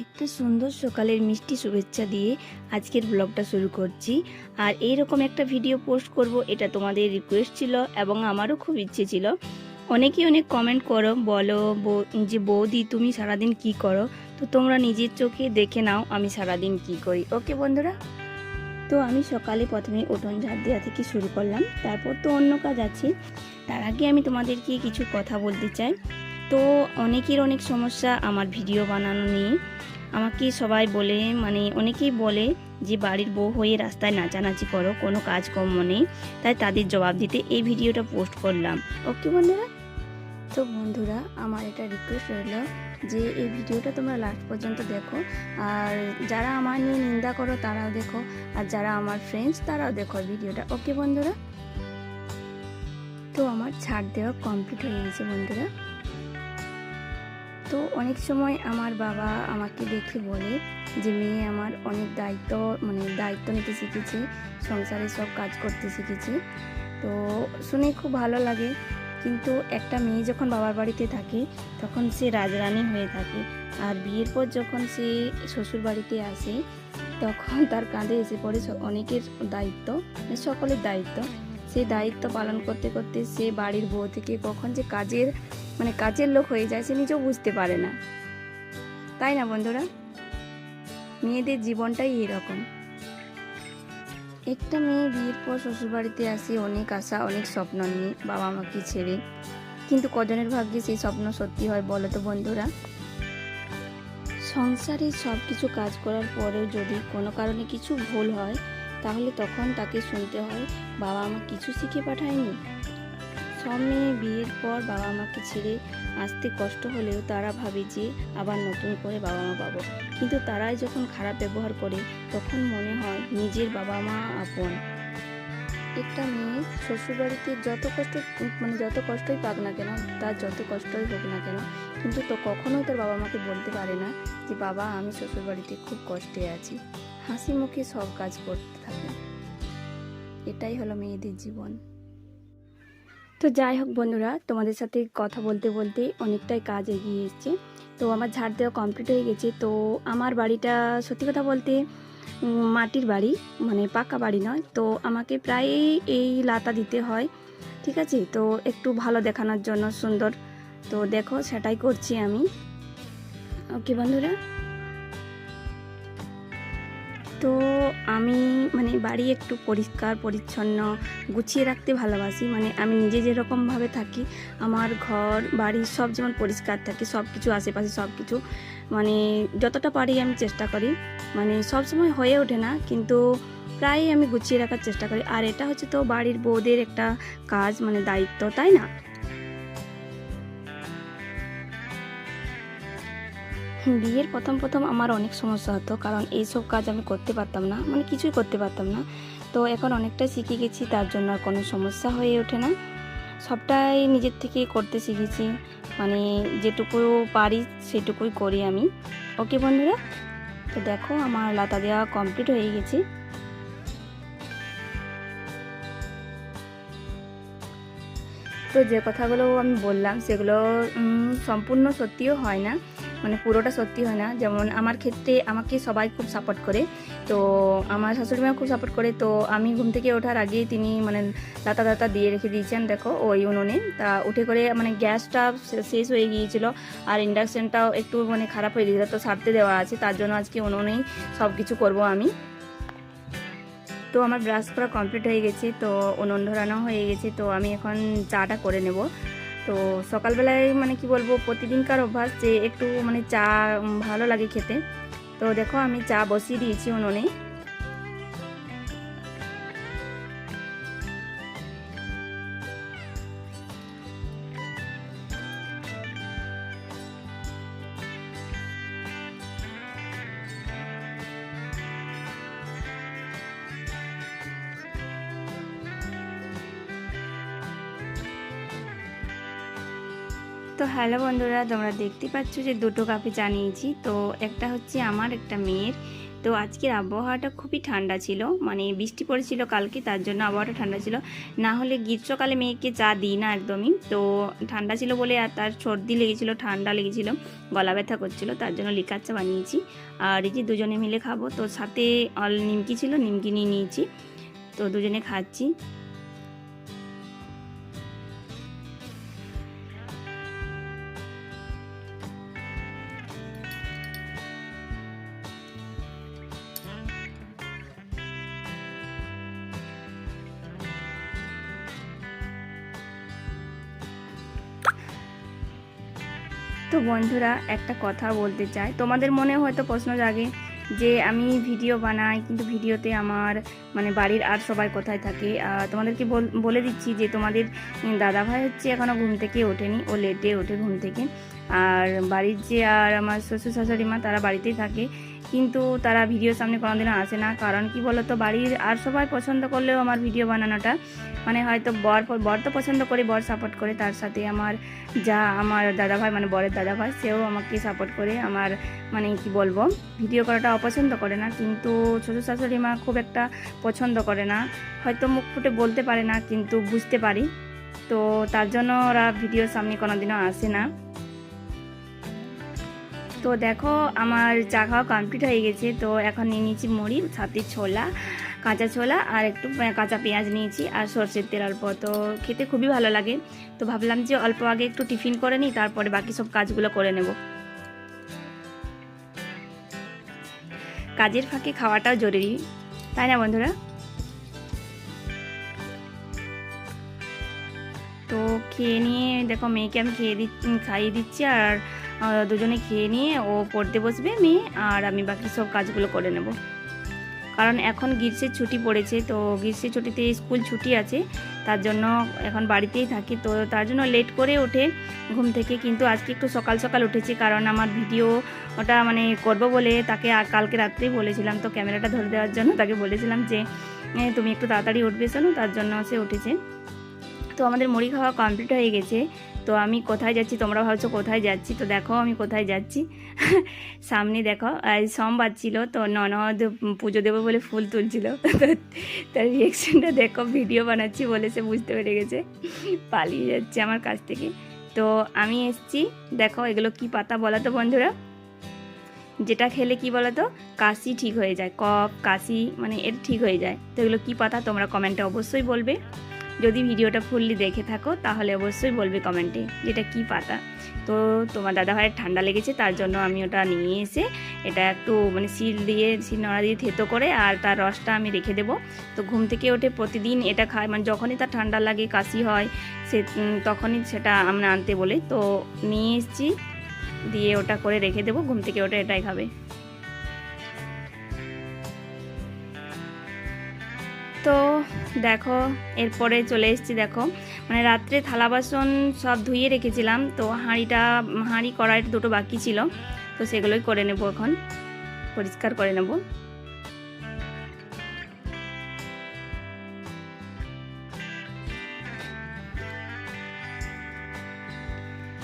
একটা সুন্দর সকালের মিষ্টি শুভেচ্ছা দিয়ে আজকের ব্লগটা শুরু করছি। আর এইরকম একটা ভিডিও পোস্ট করব, এটা তোমাদের রিকোয়েস্ট ছিল এবং আমারও খুব ইচ্ছে ছিল। অনেকেই অনেক কমেন্ট করো, বলো যে বৌদি, তুমি সারাদিন কি করো? তো তোমরা নিজের চোখে দেখে নাও আমি সারাদিন কি করি। ওকে বন্ধুরা? তো আমি সকালে প্রথমে উঠোন ঝাড় দেওয়া থেকে শুরু করলাম। তারপর তো অন্য কাজ আছে। তার আগে আমি তোমাদেরকে কিছু কথা বলতে চাই। তো অনেকের অনেক সমস্যা আমার ভিডিও বানানো নিয়ে। আমাকে সবাই বলে মানে অনেকেই বলে যে, বাড়ির বউ হয়ে রাস্তায় নাচানাচি করো, কোনো কাজ কাজকর্ম নেই। তাই তাদের জবাব দিতে এই ভিডিওটা পোস্ট করলাম। ওকে বন্ধুরা? তো বন্ধুরা, আমার এটা রিকোয়েস্ট রইল যে, এই ভিডিওটা তোমরা লাস্ট পর্যন্ত দেখো। আর যারা আমার নিয়ে নিন্দা করো, তারাও দেখো। আর যারা আমার ফ্রেন্ডস তারাও দেখো ভিডিওটা। ওকে বন্ধুরা? তো আমার ছাড় দেওয়া কমপ্লিট হয়ে গেছে বন্ধুরা। তো অনেক সময় আমার বাবা আমাকে দেখে বলে যে, মেয়ে, আমার অনেক দায়িত্ব মানে দায়িত্ব নিতে শিখেছে, সংসারে সব কাজ করতে শিখেছে। তো শুনে খুব ভালো লাগে। কিন্তু একটা মেয়ে যখন বাবার বাড়িতে থাকে, তখন সে রাজরানী হয়ে থাকে। আর বিয়ের পর যখন সে শ্বশুর বাড়িতে আসে, তখন তার কাঁধে এসে পড়ে অনেকের দায়িত্ব মানে সকলের দায়িত্ব। সেই দায়িত্ব পালন করতে করতে সে বাড়ির বউ থেকে কখন যে কাজের মানে কাজের লোক হয়ে যায় সে নিজেও বুঝতে পারে না। তাই না বন্ধুরা? মেয়েদের জীবনটাই এরকম একটা মেয়ে বিয়ের পর শ্বশুরবাড়িতে আসে অনেক আশা, অনেক স্বপ্ন নিয়ে বাবা মাকে ছেড়ে। কিন্তু কজনের ভাগ্যে সেই স্বপ্ন সত্যি হয় বলো তো বন্ধুরা? সংসারে সব কিছু কাজ করার পরেও যদি কোনো কারণে কিছু ভুল হয় তাহলে তখন তাকে শুনতে হয়, বাবা মা কিছু শিখে পাঠায়নি। সব মেয়ে বিয়ের পর বাবা মাকে ছেড়ে আসতে কষ্ট হলেও তারা ভাবে যে আবার নতুন করে বাবা মা পাবো। কিন্তু তারাই যখন খারাপ ব্যবহার করে, তখন মনে হয় নিজের বাবা মা আপন। একটা মেয়ে শ্বশুরবাড়িতে যত কষ্ট মানে যত কষ্টই পাক না কেন, তার যত কষ্টই হোক না কেন কিন্তু তো কখনোই তার বাবা মাকে বলতে পারে না যে, বাবা, আমি শ্বশুরবাড়িতে খুব কষ্টে আছি। হাসি মুখে সব কাজ করতে থাকে। এটাই হলো মেয়েদের জীবন। তো যাই হোক বন্ধুরা, তোমাদের সাথে কথা বলতে বলতে অনেকটাই কাজ এগিয়ে এসছে। তো আমার ঝাড় দেওয়া কমপ্লিট হয়ে গেছে। তো আমার বাড়িটা সত্যি কথা বলতে মাটির বাড়ি মানে পাকা বাড়ি নয়। তো আমাকে প্রায়ই এই লাতা দিতে হয়, ঠিক আছে? তো একটু ভালো দেখানোর জন্য, সুন্দর তো দেখো, সেটাই করছি আমি। ওকে বন্ধুরা। তো আমি মানে বাড়ি একটু পরিষ্কার, পরিচ্ছন্ন, গুছিয়ে রাখতে ভালোবাসি। মানে আমি নিজে যেরকমভাবে থাকি, আমার ঘর, বাড়ি সব যেমন পরিষ্কার থাকে সব কিছু আশেপাশে সব কিছু মানে যতটা পারি আমি চেষ্টা করি। মানে সব সময় হয়ে ওঠে না, কিন্তু প্রায়ই আমি গুছিয়ে রাখার চেষ্টা করি। আর এটা হচ্ছে তো বাড়ির বউদের একটা কাজ মানে দায়িত্ব, তাই না? বিয়ের প্রথম প্রথম আমার অনেক সমস্যা হতো, কারণ এইসব কাজ আমি করতে পারতাম না মানে কিছুই করতে পারতাম না। তো এখন অনেকটাই শিখে গেছি, তার জন্য আর কোনো সমস্যা হয়ে ওঠে না। সবটাই নিজের থেকে করতে শিখেছি মানে যেটুকু পারি সেটুকুই করি আমি। ওকে বন্ধুরা? তো দেখো আমার লাতা দেওয়া কমপ্লিট হয়ে গেছে। তো যে কথাগুলো আমি বললাম, সেগুলো সম্পূর্ণ সত্যিও হয় না। মানে পুরোটা সত্যি হয় না। যেমন আমার ক্ষেত্রে আমাকে সবাই খুব সাপোর্ট করে। তো আমার শাশুড়ি মা খুব সাপোর্ট করে। তো আমি ঘুম থেকে ওঠার আগেই তিনি মানে দাতা দাতা দিয়ে রেখে দিয়েছেন, দেখো, ওই উনুনে। তা উঠে করে মানে গ্যাসটা শেষ হয়ে গিয়েছিল আর ইন্ডাকশানটাও একটু মানে খারাপ হয়ে গিয়েছিল। তো সারতে দেওয়া আছে। তার জন্য আজকে উনুনেই সব কিছু করব আমি। তো আমার ব্রাশ করা কমপ্লিট হয়ে গেছে। তো উনুন ধরানো হয়ে গেছে। তো আমি এখন চাটা করে নেব। তো সকালবেলায় মানে কি বলব, প্রতিদিনকার অভ্যাস যে একটু মানে চা ভালো লাগে খেতে। তো দেখো আমি চা বসিয়ে দিয়েছি উনুনে। তো হ্যালো বন্ধুরা, তোমরা দেখতে পাচ্ছ যে দুটো কাপে চা নিয়েছি তো একটা হচ্ছে আমার, একটা মেয়ের। তো আজকের আবহাওয়াটা খুবই ঠান্ডা ছিল মানে বৃষ্টি পড়েছিল কালকে, তার জন্য আবহাওয়াটা ঠান্ডা ছিল। না হলে গ্রীষ্মকালে মেয়েকে চা দিই না একদমই। তো ঠান্ডা ছিল বলে আর তার সর্দি লেগেছিলো, ঠান্ডা লেগেছিলো, গলা ব্যথা করছিল, তার জন্য লিকার চা বানিয়েছি। আর এই যে দুজনে মিলে খাব, তো সাথে অল নিমকি ছিল, নিমকি নিয়ে নিয়েছি। তো দুজনে খাচ্ছি। তো বন্ধুরা, একটা কথা বলতে চাই। তোমাদের মনে হয়তো প্রশ্ন জাগে যে, আমি ভিডিও বানাই, কিন্তু ভিডিওতে আমার মানে বাড়ির আর সবাই কোথায় থাকে? তোমাদেরকে বল- বলে দিচ্ছি যে, তোমাদের দাদাভাই হচ্ছে এখনও ঘুম থেকে ওঠেনি। ও লেটে ওঠে ঘুম থেকে। আর বাড়ির যে আর আমার শ্বশুর শাশুড়ি মা তারা বাড়িতেই থাকে। কিন্তু তারা ভিডিওর সামনে কোনোদিনও আসে না। কারণ কি বলতো, বাড়ির আর সবাই পছন্দ করলেও আমার ভিডিও বানানোটা মানে হয়তো বর বর তো পছন্দ করে, বর সাপোর্ট করে। তার সাথে আমার যা, আমার দাদাভাই মানে বরের দাদাভাই, সেও আমাকে সাপোর্ট করে আমার মানে কি বলব, ভিডিও করাটা অপছন্দ করে না। কিন্তু শ্বশুর শাশুড়ি মা খুব একটা পছন্দ করে না। হয়তো মুখ ফুটে বলতে পারে না, কিন্তু বুঝতে পারি। তো তার জন্য ওরা ভিডিওর সামনে কোনোদিনও আসে না। তো দেখো, আমার চা খাওয়া কমপ্লিট হয়ে গেছে। তো এখন নিয়ে নিয়েছি মুড়ি সাথে ছোলা, কাঁচা ছোলা আর একটু কাঁচা পেঁয়াজ নিয়েছি আর সর্ষের তেল অল্প। তো খেতে খুবই ভালো লাগে। তো ভাবলাম যে অল্প আগে একটু টিফিন করে নিই, তারপরে বাকি সব কাজগুলো করে নেব। কাজের ফাঁকে খাওয়াটাও জরুরি। তাই না, বন্ধুরা? তো খেয়ে নিয়ে, দেখো, মেয়েকে আমি খেয়ে দি খাইয়ে দিচ্ছি আর দুজনে খেয়ে নিয়ে ও পড়তে বসবে, মেয়ে আর আমি বাকি সব কাজগুলো করে নেব। কারণ এখন গ্রীষ্মের ছুটি পড়েছে, তো গ্রীষ্মের ছুটিতে স্কুল ছুটি আছে, তার জন্য এখন বাড়িতেই থাকি। তো তার জন্য লেট করে ওঠে ঘুম থেকে, কিন্তু আজকে একটু সকাল সকাল উঠেছি, কারণ আমার ভিডিও ওটা মানে করব বলে তাকে কালকে রাত্রেই বলেছিলাম। তো ক্যামেরাটা ধরে দেওয়ার জন্য তাকে বলেছিলাম যে তুমি একটু তাড়াতাড়ি উঠবে শোনো। তার জন্য সে উঠেছে। তো আমাদের মুড়ি খাওয়া কমপ্লিট হয়ে গেছে। তো আমি কোথায় যাচ্ছি? তোমরা ভাবছ কোথায় যাচ্ছি? তো দেখো আমি কোথায় যাচ্ছি। সামনে দেখো সোমবার ছিল তো ননদ পুজো দেবো বলে ফুল তুলছিল। তার রিয়েকশনটা দেখো ভিডিও বানাচ্ছি বলে সে বুঝতে পেরে গেছে। পালিয়ে যাচ্ছে আমার কাছ থেকে। তো আমি এসছি, দেখো এগুলো কি পাতা বলো তো বন্ধুরা? যেটা খেলে কি বলো তো? কাশি ঠিক হয়ে যায়, কফ, কাশি মানে এর ঠিক হয়ে যায়। তো এগুলো কি পাতা তোমরা কমেন্টে অবশ্যই বলবে। যদি ভিডিওটা ফুললি দেখে থাকো, তাহলে অবশ্যই বলবে কমেন্টে যেটা কি পাতা। তো তোমার দাদা ভাইয়ের ঠান্ডা লেগেছে, তার জন্য আমি ওটা নিয়ে এসে এটা একটু মানে শিল দিয়ে শিল নোড়া দিয়ে থেতো করে আর তার রসটা আমি রেখে দেবো। তো ঘুম থেকে ওঠে প্রতিদিন এটা খায় মানে যখনই তার ঠান্ডা লাগে, কাশি হয়, সে তখনই সেটা আমরা আনতে বলে। তো নিয়ে এসেছি, দিয়ে ওটা করে রেখে দেবো, ঘুম থেকে ওটা এটাই খাবে। তো দেখো, এরপরে চলে এসেছি দেখো। মানে রাত্রে থালা বাসন সব ধুয়ে রেখেছিলাম, তো হাঁড়িটা, হাঁড়ি কড়াইটা দুটো বাকি ছিল, তো সেগুলোই করে নেব এখন। পরিষ্কার করে নেব।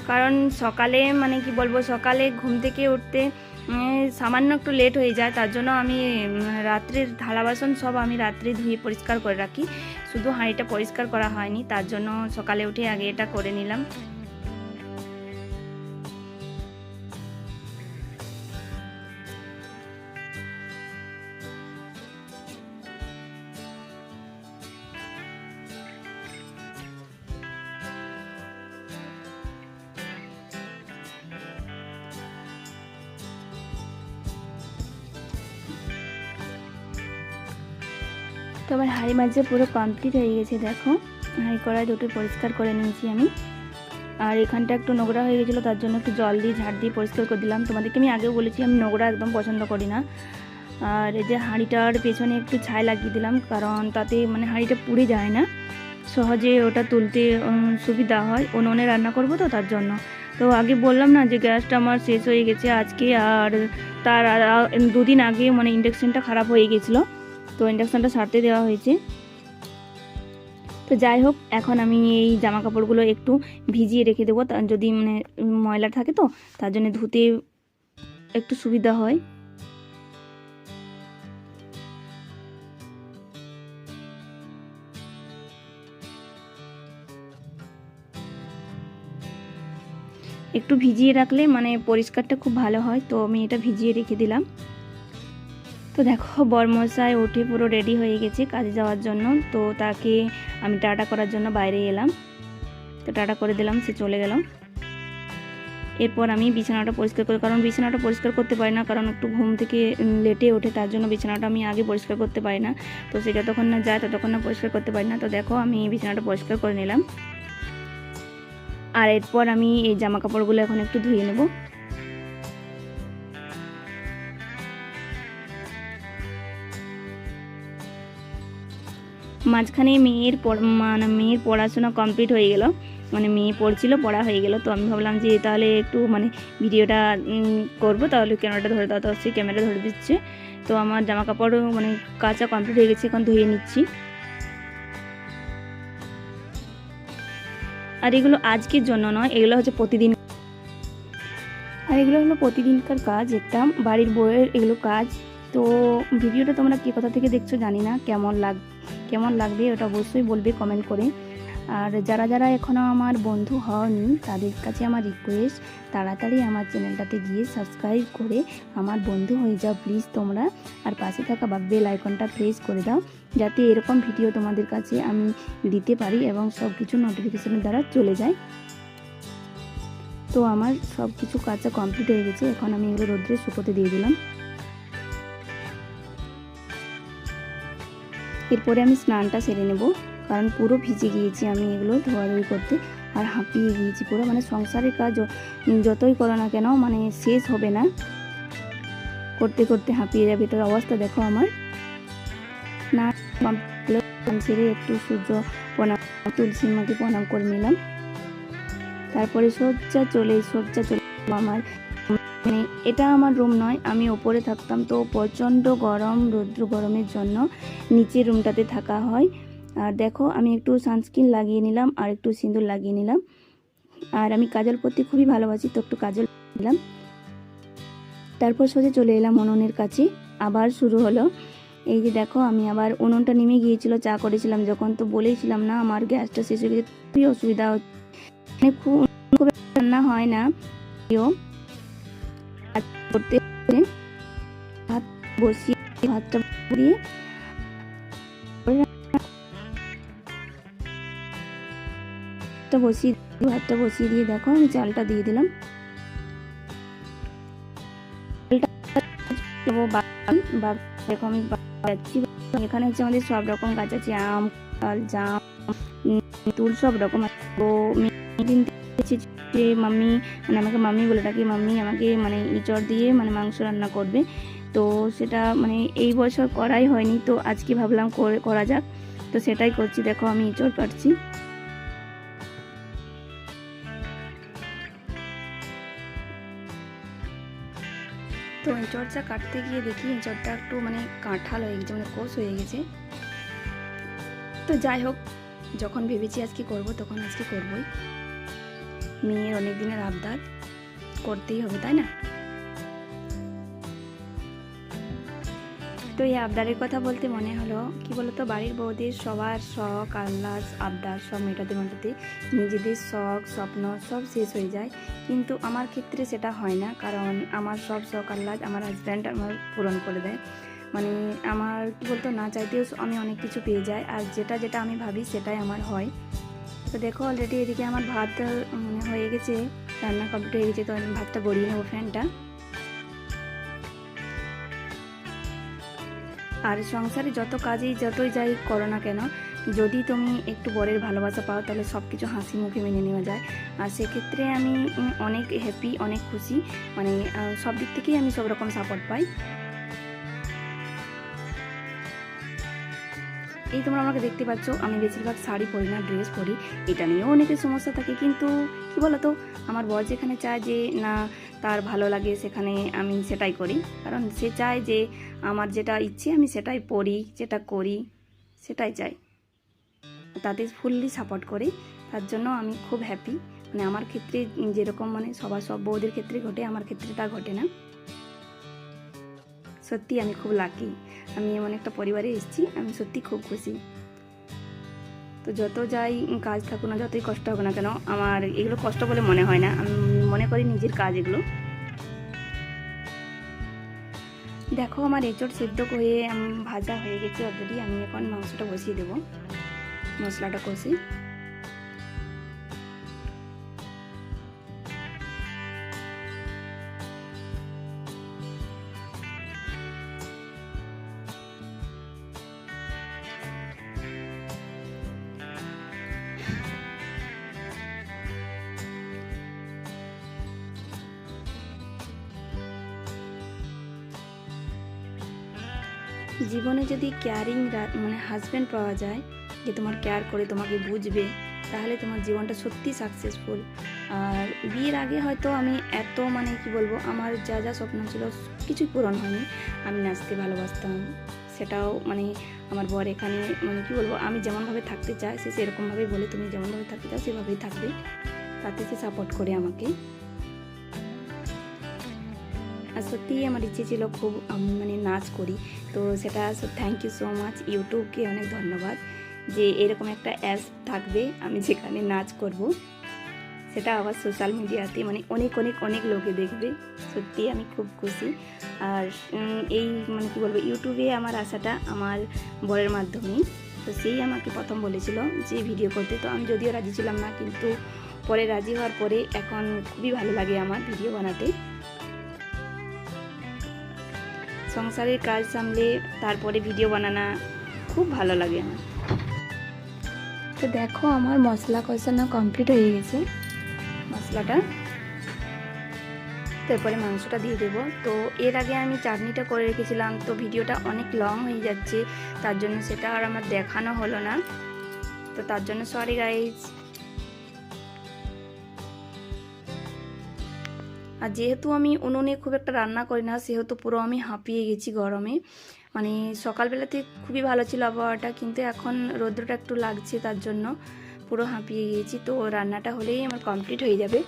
কারণ সকালে মানে কি বলব, সকালে ঘুম থেকে উঠতে সামান্য একটু লেট হয়ে যায়, তার জন্য আমি রাত্রির থালা বাসন সব আমি রাত্রে ধুয়ে পরিষ্কার করে রাখি। শুধু হাঁড়িটা পরিষ্কার করা হয়নি, তার জন্য সকালে উঠে আগে এটা করে নিলাম। হাঁড়ি মাঝে পুরো কমপ্লিট হয়ে গেছে, দেখো। হাঁড়ি কড়াই দুটো পরিষ্কার করে নিয়েছি আমি। আর এখানটা একটু নোংরা হয়ে গেছিল, তার জন্য একটু জল দিয়ে, ঝাড় দিয়ে পরিষ্কার করে দিলাম। তোমাদেরকে আমি আগেও বলেছি, আমি নোংরা একদম পছন্দ করি না। আর এই যে হাঁড়িটার পেছনে একটু ছাই লাগিয়ে দিলাম, কারণ তাতে মানে হাঁড়িটা পুড়ে যায় না। সহজে ওটা তুলতে সুবিধা হয়। উনুনে রান্না করব তো, তার জন্য। তো আগে বললাম না যে গ্যাসটা আমার শেষ হয়ে গেছে, আজকে আর তার দুদিন আগে মানে ইন্ডাকশনটা খারাপ হয়ে গেছিল। তো ইন্ডাকশনটা সারতে দেওয়া হয়েছে। তো যাই হোক, এখন আমি এই জামা কাপড়গুলো একটু ভিজিয়ে রেখে দেবো। যদি মানে ময়লা থাকে তো, তার জন্য ধুতে একটু সুবিধা হয়। একটু ভিজিয়ে রাখলে মানে পরিষ্কারটা খুব ভালো হয়। তো আমি এটা ভিজিয়ে রেখে দিলাম। তো দেখো, বরমশাই উঠে পুরো রেডি হয়ে গেছে কাজে যাওয়ার জন্য। তো তাকে আমি টাটা করার জন্য বাইরে এলাম। তো টাটা করে দিলাম, সে চলে গেল। এরপর আমি বিছানাটা পরিষ্কার করি, কারণ বিছানাটা পরিষ্কার করতে পারি না, কারণ একটু ঘুম থেকে লেটে ওঠে, তার জন্য বিছানাটা আমি আগে পরিষ্কার করতে পারি না। তো সে যতক্ষণ না যায়, ততক্ষণ না পরিষ্কার করতে পারি না। তো দেখো, আমি বিছানাটা পরিষ্কার করে নিলাম। আর এরপর আমি এই জামা কাপড়গুলো এখন একটু ধুয়ে নেব। মাঝখানে মেয়ের মানে মেয়ের পড়াশোনা কমপ্লিট হয়ে গেল। মানে মেয়ে পড়ছিল, পড়া হয়ে গেল। তো আমি ভাবলাম যে তাহলে একটু মানে ভিডিওটা করব। তাহলে ক্যামেরাটা ধরে দাও তো ক্যামেরা ধরে দিচ্ছে। তো আমার জামা কাপড় মানে কাঁচা কমপ্লিট হয়ে গেছে, এখন ধুয়ে নিচ্ছি। আর এগুলো আজকের জন্য নয়, এগুলো হচ্ছে প্রতিদিন। আর এগুলো হলো প্রতিদিনকার কাজ, একটা বাড়ির বইয়ের এগুলো কাজ। তো ভিডিওটা তোমরা কে কথা থেকে দেখছ জানি না, কেমন লাগ কেমন লাগবে ওটা অবশ্যই বলবে কমেন্ট করে। আর যারা যারা এখনও আমার বন্ধু হওনি, তাদের কাছে আমার রিকোয়েস্ট তাড়াতাড়ি আমার চ্যানেলটাতে গিয়ে সাবস্ক্রাইব করে আমার বন্ধু হয়ে যাও প্লিজ তোমরা। আর পাশে থাকা বা বেল আইকনটা প্রেস করে দাও, যাতে এরকম ভিডিও তোমাদের কাছে আমি দিতে পারি এবং সব কিছু নোটিফিকেশনের দ্বারা চলে যায়। তো আমার সব কিছু কাজটা কমপ্লিট হয়ে গেছে, এখন আমি এগুলো রোদ্রে শুকোতে দিয়ে দিলাম। এরপরে আমি স্নানটা সেরে নেব। কারণ পুরো ভিজে গিয়েছি আমি এগুলো ধোয়াধুয়ি করতে আর হাঁপিয়ে গিয়েছি পুরো। মানে সংসারের কাজ যতই করো না কেন মানে শেষ হবে না। করতে করতে হাঁপিয়ে যাবে। তো অবস্থা দেখো আমার। না সেরে একটু সূর্য প্রণাম, তুলসী মাকে প্রণাম করে নিলাম। তারপরে সজ্জা চলে সজ্জা চলে, আমার মানে এটা আমার রুম নয়, আমি ওপরে থাকতাম তো প্রচণ্ড গরম, রৌদ্র গরমের জন্য নিচের রুমটাতে থাকা হয়। আর দেখো, আমি একটু সানস্ক্রিন লাগিয়ে নিলাম, আর একটু সিঁদুর লাগিয়ে নিলাম। আর আমি কাজল পরতে খুবই ভালোবাসি, তো একটু কাজল নিলাম। তারপর সোজা চলে এলাম উনুনের কাছে, আবার শুরু হলো। এই যে দেখো, আমি আবার উনুনটা নেমে গিয়েছিল, চা করেছিলাম যখন, তো বলেইছিলাম না, আমার গ্যাসটা শেষ হয়ে গেছে, খুবই অসুবিধা হচ্ছে। মানে খুব রান্না হয় না করতে বসিয়ে বসিয়ে ভাতটা বসিয়ে দিয়ে দেখো আমি চালটা দিয়ে দিলাম। দেখো আমি যাচ্ছি এখানে হচ্ছে আমাদের সব রকম গাছ আছে, আম কাল জাম তুল সব রকম আছে। তো দেখেছি যে, মাম্মি মানে আমাকে মাম্মি বলে ডাকি, মাম্মি আমাকে মানে ইঁচড় দিয়ে মানে মাংস রান্না করবে। তো সেটা মানে এই বছর করাই হয়নি, তো আজকে ভাবলাম করে যাক। তো সেটাই করছি, দেখো আমি ইঁচড় কাটছি তো এঁচড়টা কাটতে গিয়ে দেখি এঁচড়টা একটু মানে কাঁঠাল হয়ে গেছে মানে কোষ হয়ে গেছে। তো যাই হোক, যখন ভেবেছি আজকে করব, তখন আজকে করবই। মেয়ের অনেক দিনের আবদার করতেই হবে, তাই না? তো এই আবদারের কথা বলতে মনে হলো, কি বলতো, বাড়ির বউদের সবার শখ, আহ্লাদ, আবদার সব মেটাতে মেটাতে নিজেদের শখ, স্বপ্ন সব শেষ হয়ে যায়। কিন্তু আমার ক্ষেত্রে সেটা হয় না, কারণ আমার সব শখ, আহ্লাদ আমার হাজব্যান্ড আমার পূরণ করে দেয়। মানে আমার কি বলতো, না চাইতেও আমি অনেক কিছু পেয়ে যাই, আর যেটা যেটা আমি ভাবি সেটাই আমার হয়। তো দেখো অলরেডি এদিকে আমার ভাত মানে হয়ে গেছে, রান্না কমপ্লিট হয়ে গেছে, তো আমি ভাতটা গড়িয়ে নেব ফ্যানটা। আর সংসারে যত কাজেই, যতই যাই করো না কেন, যদি তুমি একটু বরের ভালোবাসা পাও, তাহলে সব কিছু হাসি মুখে মেনে নেওয়া যায়। আর সেক্ষেত্রে আমি অনেক হ্যাপি অনেক খুশি মানে সব দিক থেকেই আমি সব রকম সাপোর্ট পাই। এই তোমরা আমাকে দেখতে পাচ্ছ। আমি বেশিরভাগ শাড়ি পরি না ড্রেস পরি। এটা নিয়েও অনেকের সমস্যা থাকে। কিন্তু কি বলতো? আমার বর যেখানে চায় যে, না, তার ভালো লাগে, সেখানে আমি সেটাই করি। কারণ সে চায় যে, আমার যেটা ইচ্ছে, আমি সেটাই পড়ি যেটা করি, সেটাই চাই। তাতে ফুললি সাপোর্ট করে। তার জন্য আমি খুব হ্যাপি মানে আমার ক্ষেত্রে যেরকম মানে সবার, সব বউদের ক্ষেত্রে ঘটে, আমার ক্ষেত্রে তা ঘটে না। সত্যি আমি খুব লাকি আমি এমন একটা পরিবারে এসেছি, আমি সত্যি খুব খুশি। তো যত যাই কাজ থাকুক না, যতই কষ্ট হোক না কেন, আমার এগুলো কষ্ট বলে মনে হয় না। আমি মনে করি নিজের কাজ এগুলো। দেখো, আমার এঁচড় সেদ্ধ হয়ে ভাজা হয়ে গেছে অলরেডি আমি এখন মাংসটা বসিয়ে দেবো। মশলাটা কষি। জীবনে যদি কেয়ারিং মানে হাজব্যান্ড পাওয়া যায়, যে তোমার কেয়ার করে, তোমাকে বুঝবে, তাহলে তোমার জীবনটা সত্যি সাকসেসফুল আর বিয়ের আগে হয়তো আমি এত মানে কি বলব, আমার যা যা স্বপ্ন ছিল, কিছুই পূরণ হয়নি। আমি নাচতে ভালোবাসতাম, সেটাও মানে আমার বর এখানে মানে কি বলব, আমি যেমনভাবে থাকতে চাই, সে সেরকমভাবেই বলে, তুমি যেমনভাবে থাকতে চাও, সেভাবেই থাকবে। তাতে সে সাপোর্ট করে আমাকে। আর সত্যিই আমার ইচ্ছে ছিল খুব মানে নাচ করি। তো সেটা থ্যাংক ইউ সো মাচ ইউটিউবকে অনেক ধন্যবাদ যে এরকম একটা অ্যাপ থাকবে, আমি যেখানে নাচ করব। সেটা আবার সোশ্যাল মিডিয়াতে মানে অনেক অনেক অনেক লোকে দেখবে। সত্যি আমি খুব খুশি। আর এই মানে কী বলব, ইউটিউবে আমার আশাটা আমার বরের মাধ্যমেই তো সেই আমাকে প্রথম বলেছিল যে ভিডিও করতে। তো আমি যদিও রাজি ছিলাম না, কিন্তু পরে রাজি হওয়ার পরে এখন খুবই ভালো লাগে আমার ভিডিও বানাতে। সংসারের কাজ সামলে তারপরে ভিডিও বানানো খুব ভালো লাগে আমার। তো দেখো আমার মশলা কষানো কমপ্লিট হয়ে গেছে। মশলাটা? তারপরে মাংসটা দিয়ে দেবো। তো এর আগে আমি চাটনিটা করে রেখেছিলাম তো ভিডিওটা অনেক লং হয়ে যাচ্ছে তার জন্য সেটা আর আমার দেখানো হলো না। তো তার জন্য সরি গাইজ আর যেহেতু আমি উনুনে খুব একটা রান্না করি না, সেহেতু পুরো আমি হাঁপিয়ে গেছি গরমে। মানে সকালবেলাতে খুবই ভালো ছিল আবহাওয়াটা, কিন্তু এখন রৌদ্রটা একটু লাগছে তার জন্য পুরো হাঁপিয়ে গিয়েছি তো রান্নাটা হলেই আমার কমপ্লিট হয়ে যাবে।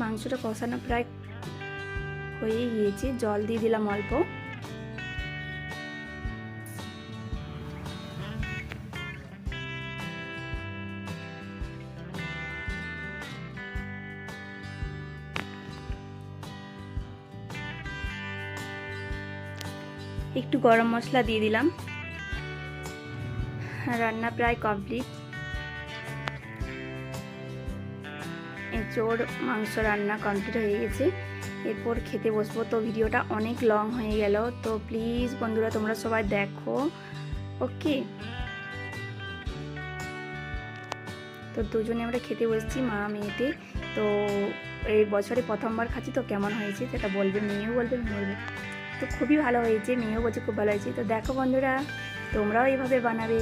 মাংসটা কষানো প্রায় হয়ে গিয়েছে, জল দিয়ে দিলাম অল্প। একটু গরম মশলা দিয়ে দিলাম। রান্না প্রায় কমপ্লিট। চোর মাংস রান্না কমপ্লিট হয়ে গেছে। এরপর খেতে বসবো। তো ভিডিওটা অনেক লং হয়ে গেল। তো প্লিজ বন্ধুরা, তোমরা সবাই দেখো। ওকে তো দুজনে আমরা খেতে বসছি, মা, মেয়েতে। তো এই বছরে প্রথমবার খাচ্ছি, তো কেমন হয়েছে সেটা বলবে? মেয়েও বলবে মেয়ে বলবে। তো খুবই ভালো হয়েছে, মেয়েও বলছে খুব ভালো হয়েছে। তো দেখো বন্ধুরা, তোমরাও এইভাবে বানাবে।